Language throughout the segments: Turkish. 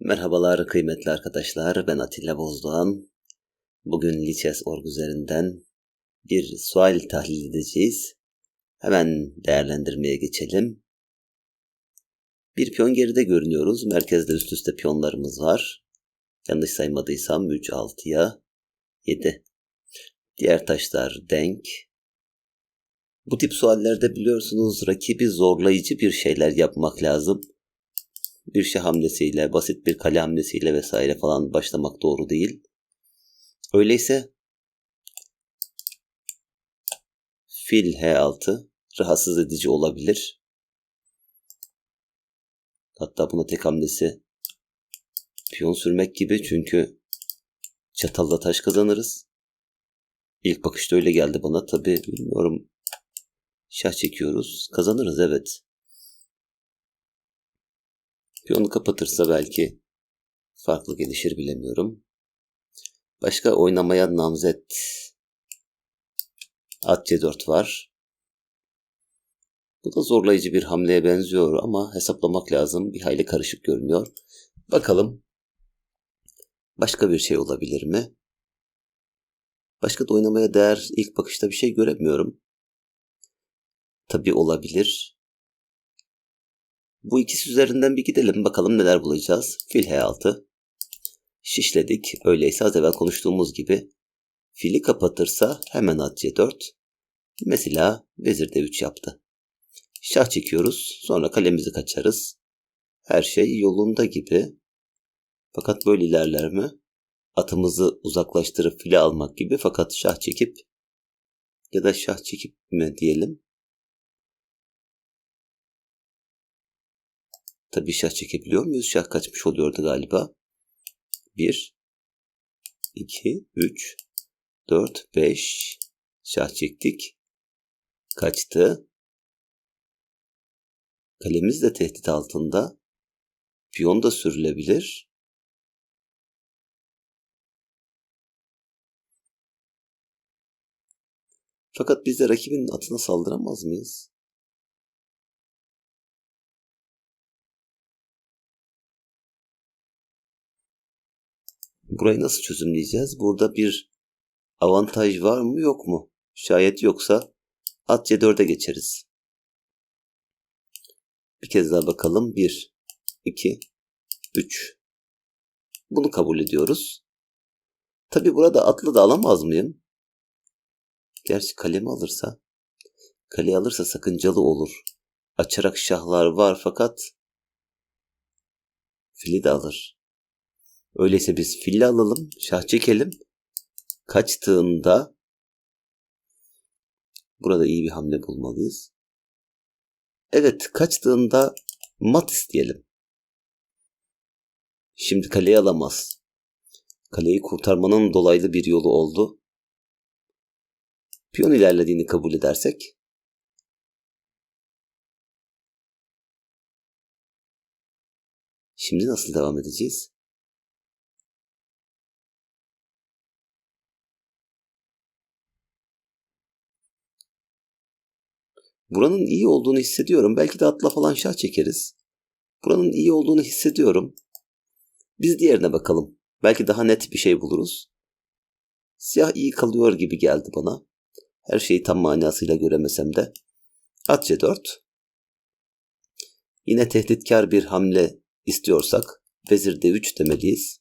Merhabalar kıymetli arkadaşlar, ben Atilla Bozdoğan. Bugün Lichess Org üzerinden bir sual tahlil edeceğiz. Hemen değerlendirmeye geçelim. Bir piyon geride görünüyoruz. Merkezde üst üste piyonlarımız var. Yanlış saymadıysam 3 6'ya 7. Diğer taşlar denk. Bu tip suallerde biliyorsunuz rakibi zorlayıcı bir şeyler yapmak lazım bir şey hamlesiyle, basit bir kale hamlesiyle vesaire falan başlamak doğru değil. Öyleyse fil H6 rahatsız edici olabilir. Hatta buna tek hamlesi piyon sürmek gibi çünkü çatalla taş kazanırız. İlk bakışta öyle geldi bana. Tabi bilmiyorum. Şah çekiyoruz. Kazanırız evet. Piyonu kapatırsa belki farklı gelişir bilemiyorum. Başka oynamaya namzet at C4 var. Bu da zorlayıcı bir hamleye benziyor ama hesaplamak lazım. Bir hayli karışık görünüyor. Bakalım başka bir şey olabilir mi? Başka da oynamaya değer ilk bakışta bir şey göremiyorum. Tabii olabilir. Bu ikisi üzerinden bir gidelim bakalım neler bulacağız. Fil H6. Şişledik. Öyleyse az evvel konuştuğumuz gibi fili kapatırsa hemen at C4. Mesela vezir D3 yaptı. Şah çekiyoruz. Sonra kalemizi kaçarız. Her şey yolunda gibi. Fakat böyle ilerler mi? Atımızı uzaklaştırıp file almak gibi fakat şah çekip ya da şah çekip mi diyelim Tabii şah çekebiliyor muyuz? Şah kaçmış oluyordu galiba. 1, 2, 3, 4, 5. Şah çektik. Kaçtı. Kalemiz de tehdit altında. Piyon da sürülebilir. Fakat biz de rakibin atına saldıramaz mıyız? Burayı nasıl çözümleyeceğiz? Burada bir avantaj var mı yok mu? Şayet yoksa at C4'e geçeriz. Bir kez daha bakalım. 1, 2, 3. Bunu kabul ediyoruz. Tabi burada atlı da alamaz mıyım? Gerçi kalemi alırsa. Kale alırsa sakıncalı olur. Açarak şahlar var fakat fili de alır. Öyleyse biz fili alalım, şah çekelim. Kaçtığında burada iyi bir hamle bulmalıyız. Evet, kaçtığında mat isteyelim. Şimdi kaleyi alamaz. Kaleyi kurtarmanın dolaylı bir yolu oldu. Piyon ilerlediğini kabul edersek Şimdi nasıl devam edeceğiz? Buranın iyi olduğunu hissediyorum. Belki de atla falan şah çekeriz. Buranın iyi olduğunu hissediyorum. Biz diğerine bakalım. Belki daha net bir şey buluruz. Siyah iyi kalıyor gibi geldi bana. Her şeyi tam manasıyla göremesem de. At C4. Yine tehditkar bir hamle istiyorsak vezir D3 demeliyiz.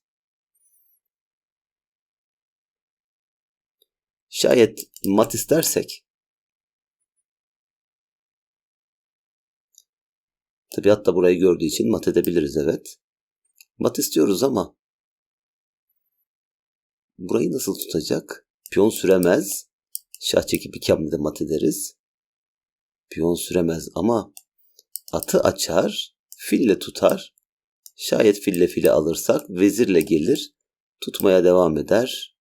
Şayet mat istersek Tabiat da burayı gördüğü için mat edebiliriz evet. Mat istiyoruz ama burayı nasıl tutacak? Piyon süremez. Şah çekip iki hamlede mat ederiz. Piyon süremez ama atı açar, fille tutar. Şayet fille file alırsak vezirle gelir, tutmaya devam eder.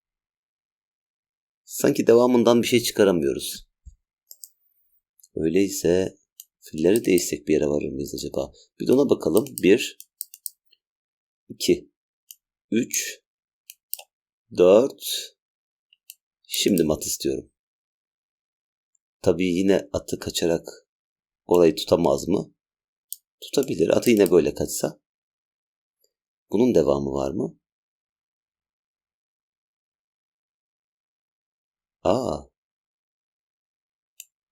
Sanki devamından bir şey çıkaramıyoruz. Öyleyse Filleri değişsek bir yere varır mıyız acaba? Bir de ona bakalım. 1 2 3 4 Şimdi mat istiyorum. Tabii yine atı kaçarak orayı tutamaz mı? Tutabilir. Atı yine böyle kaçsa. Bunun devamı var mı? Aa.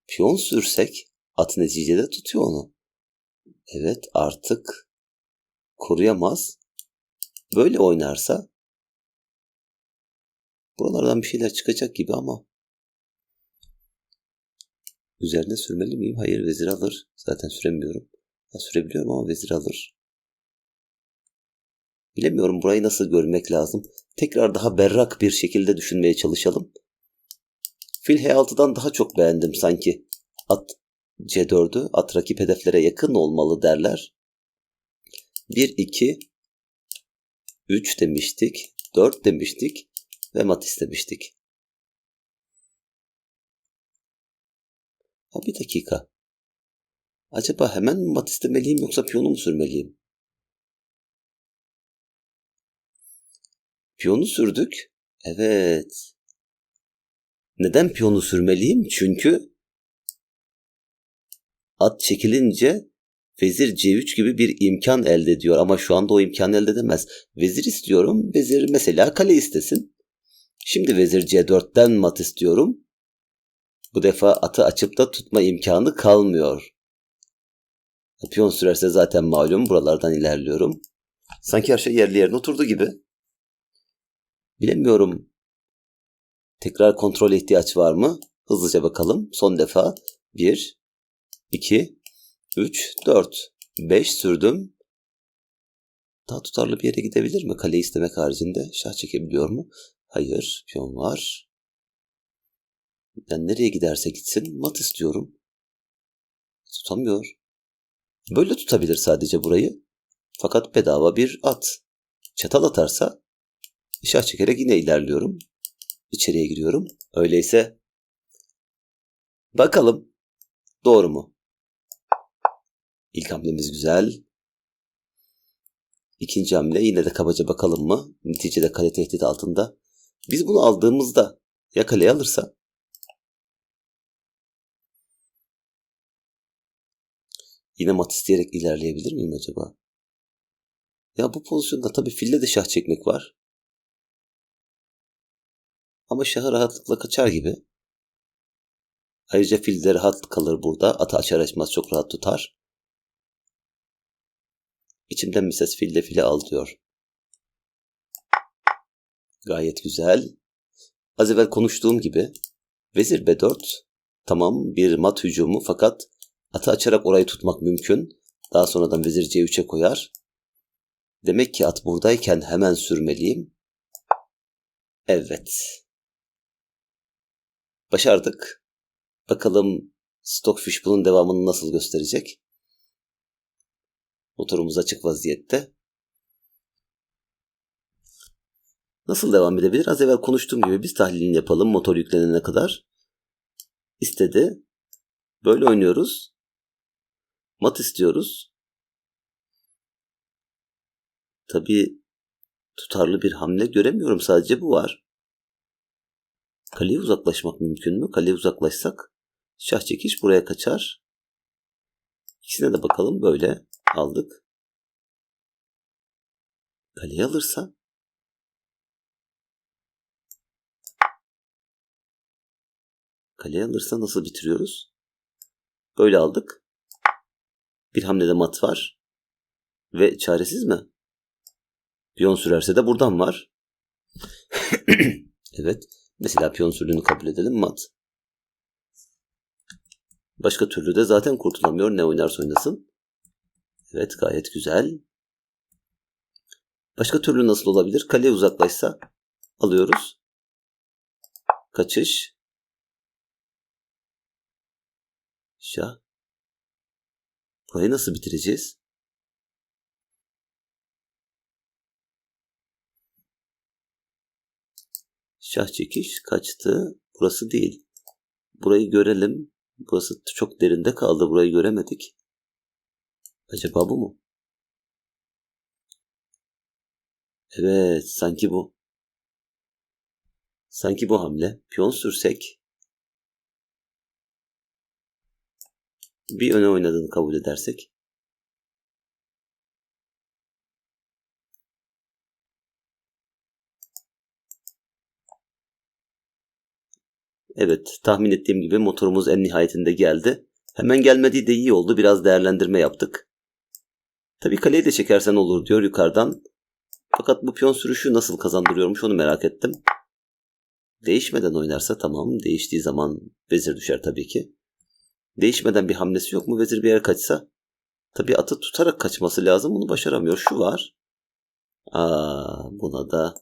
Piyon sürsek at neticede tutuyor onu. Evet artık koruyamaz. Böyle oynarsa buralardan bir şeyler çıkacak gibi ama üzerine sürmeli miyim? Hayır vezir alır. Zaten süremiyorum. Ha, sürebiliyorum ama vezir alır. Bilemiyorum burayı nasıl görmek lazım. Tekrar daha berrak bir şekilde düşünmeye çalışalım. Fil H6'dan daha çok beğendim sanki. At C4'ü at rakip hedeflere yakın olmalı derler. 1, 2, 3 demiştik, 4 demiştik ve mat istemiştik. Ha bir dakika. Acaba hemen mi mat istemeliyim yoksa piyonu mu sürmeliyim? Piyonu sürdük. Evet. Neden piyonu sürmeliyim? Çünkü at çekilince vezir C3 gibi bir imkan elde ediyor ama şu anda o imkan elde edemez. Vezir istiyorum. Vezir mesela kale istesin. Şimdi vezir C4'ten mat istiyorum. Bu defa atı açıp da tutma imkanı kalmıyor. Piyon sürerse zaten malum buralardan ilerliyorum. Sanki her şey yerli yerine oturdu gibi. Bilemiyorum. Tekrar kontrol ihtiyaç var mı? Hızlıca bakalım. Son defa 1, 2, 3, 4, 5 sürdüm. Daha tutarlı bir yere gidebilir mi? Kale istemek haricinde şah çekebiliyor mu? Hayır. Piyon var. Yani nereye giderse gitsin mat istiyorum. Tutamıyor. Böyle tutabilir sadece burayı. Fakat bedava bir at. Çatal atarsa şah çekerek yine ilerliyorum. İçeriye giriyorum. Öyleyse bakalım doğru mu? İlk hamlemiz güzel. İkinci hamle yine de kabaca bakalım mı? Neticede kale tehdit altında. Biz bunu aldığımızda ya kaleye alırsa Yine mat isteyerek ilerleyebilir miyim acaba? Ya bu pozisyonda tabii fille de şah çekmek var. Ama şahı rahatlıkla kaçar gibi. Ayrıca fil de rahat kalır burada. Atı açar açmaz çok rahat tutar. İçimden bir ses fille file al diyor. Gayet güzel. Az evvel konuştuğum gibi Vezir B4 tamam bir mat hücumu fakat Atı açarak orayı tutmak mümkün. Daha sonradan vezir C3'e koyar. Demek ki at buradayken hemen sürmeliyim. Evet. Başardık. Bakalım Stockfish bunun devamını nasıl gösterecek? Motorumuz açık vaziyette. Nasıl devam edebilir? Az evvel konuştuğum gibi biz tahlilini yapalım motor yüklenene kadar. İstedi. Böyle oynuyoruz. Mat istiyoruz. Tabii tutarlı bir hamle göremiyorum. Sadece bu var. Kaleye uzaklaşmak mümkün mü? Kaleye uzaklaşsak şah çekiş buraya kaçar. İkisine de bakalım. Böyle aldık. Kaleye alırsa kaleye alırsa nasıl bitiriyoruz? Böyle aldık. Bir hamlede mat var. Ve çaresiz mi? Piyon sürerse de buradan var. evet. Mesela piyon sürdüğünü kabul edelim mat. Başka türlü de zaten kurtulamıyor. Ne oynarsa oynasın. Evet gayet güzel. Başka türlü nasıl olabilir? Kale uzaklaşsa alıyoruz. Kaçış. Şah. Burayı nasıl bitireceğiz? Şah çekiş kaçtı. Burası değil. Burayı görelim. Burası çok derinde kaldı. Burayı göremedik. Acaba bu mu? Evet, sanki bu. Sanki bu hamle. Piyon sürsek bir öne oynadığını kabul edersek Evet, tahmin ettiğim gibi motorumuz en nihayetinde geldi. Hemen gelmediği de iyi oldu. Biraz değerlendirme yaptık. Tabii kaleyi de çekersen olur diyor yukarıdan. Fakat bu piyon sürüşü nasıl kazandırıyormuş onu merak ettim. Değişmeden oynarsa tamam. Değiştiği zaman vezir düşer tabii ki. Değişmeden bir hamlesi yok mu? Vezir bir yere kaçsa. Tabii atı tutarak kaçması lazım. Bunu başaramıyor. Şu var. Aa, buna da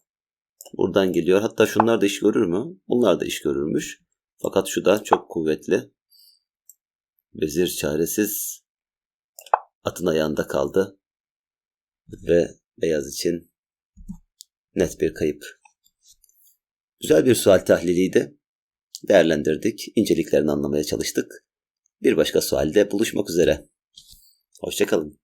buradan geliyor. Hatta şunlar da iş görür mü? Bunlar da iş görürmüş. Fakat şu da çok kuvvetli. Vezir çaresiz atın ayağında kaldı. Ve beyaz için net bir kayıp. Güzel bir sual tahliliydi. Değerlendirdik, inceliklerini anlamaya çalıştık. Bir başka sualde buluşmak üzere. Hoşçakalın.